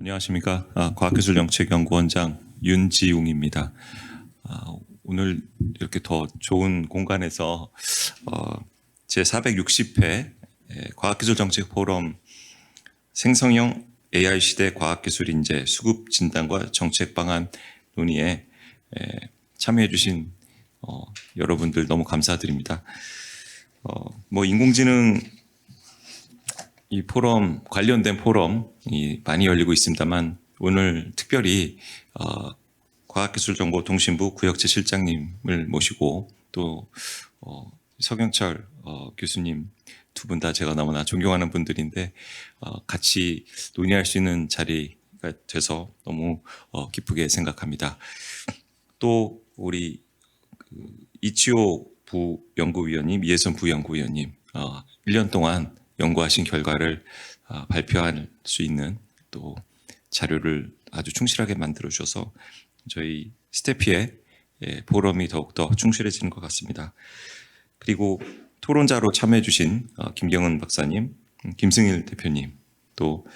안녕하십니까. 아, 과학기술정책연구원장 윤지웅입니다. 아, 오늘 이렇게 더 좋은 공간에서 어, 제 460회 과학기술정책 포럼 생성형 AI 시대 과학기술 인재 수급 진단과 정책 방안 논의에 에, 참여해 주신 어, 여러분들 너무 감사드립니다. 어, 뭐 인공지능 이 포럼 관련된 포럼이 많이 열리고 있습니다만 오늘 특별히 어, 과학기술정보통신부 구역재 실장님을 모시고 또 어, 서경철 어, 교수님 두 분 다 제가 너무나 존경하는 분들인데 어, 같이 논의할 수 있는 자리가 돼서 너무 어, 기쁘게 생각합니다. 또 우리 그 이치오 부연구위원님, 이혜선 부연구위원님, 어, 1년 동안 연구하신 결과를 어, 발표할 수 있는 또 자료를 아주 충실하게 만들어 주셔서 저희 스태피의 예, 포럼이 더욱더 충실해지는 것 같습니다. 그리고 토론자로 참여해 주신 어, 김경은 박사님, 음, 김승일 대표님, 또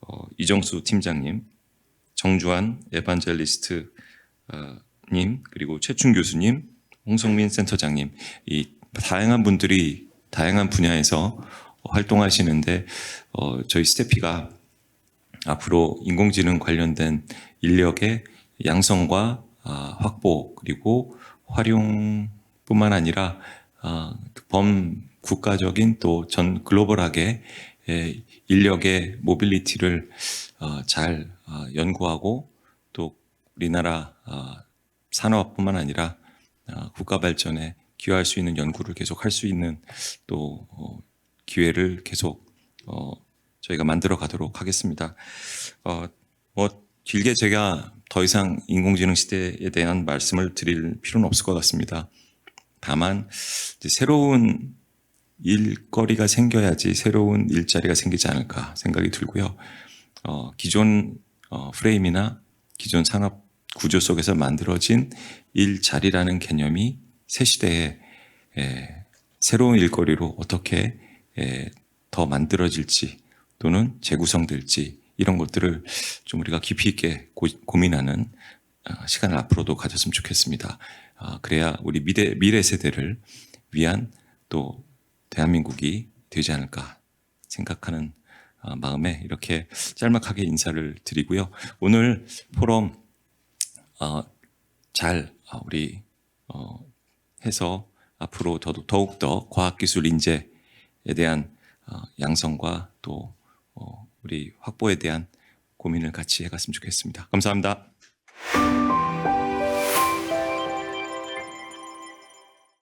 어, 이정수 팀장님, 정주환 에반젤리스트 어, 님 그리고 최춘 교수님, 홍성민 센터장님 이 다양한 분들이 다양한 분야에서 활동하시는데 어, 저희 스태피가 앞으로 인공지능 관련된 인력의 양성과 아, 확보 그리고 활용뿐만 아니라 아, 범 국가적인 또 전 글로벌하게 에, 인력의 모빌리티를 어, 잘 어, 연구하고 또 우리나라 어, 산업뿐만 아니라 어, 국가 발전에 기여할 수 있는 연구를 계속 할 수 있는 또 어, 기회를 계속 어, 저희가 만들어 가도록 하겠습니다. 어, 뭐 길게 제가 더 이상 인공지능 시대에 대한 말씀을 드릴 필요는 없을 것 같습니다. 다만 새로운 일거리가 생겨야지 새로운 일자리가 생기지 않을까 생각이 들고요. 어, 기존 어, 프레임이나 기존 산업 구조 속에서 만들어진 일자리라는 개념이 새 시대에 에, 새로운 일거리로 어떻게 에, 더 만들어질지 또는 재구성될지 이런 것들을 좀 우리가 깊이 있게 고, 고민하는 어, 시간을 앞으로도 가졌으면 좋겠습니다. 아, 그래야 우리 미래, 미래 세대를 위한 또 대한민국이 되지 않을까 생각하는 어, 마음에 이렇게 짤막하게 인사를 드리고요. 오늘 포럼 어, 잘 어, 우리 어, 해서 앞으로 더욱 더 과학기술 인재에 에 대한 어, 양성과 또 어, 우리 확보에 대한 고민을 같이 해갔으면 좋겠습니다. 감사합니다.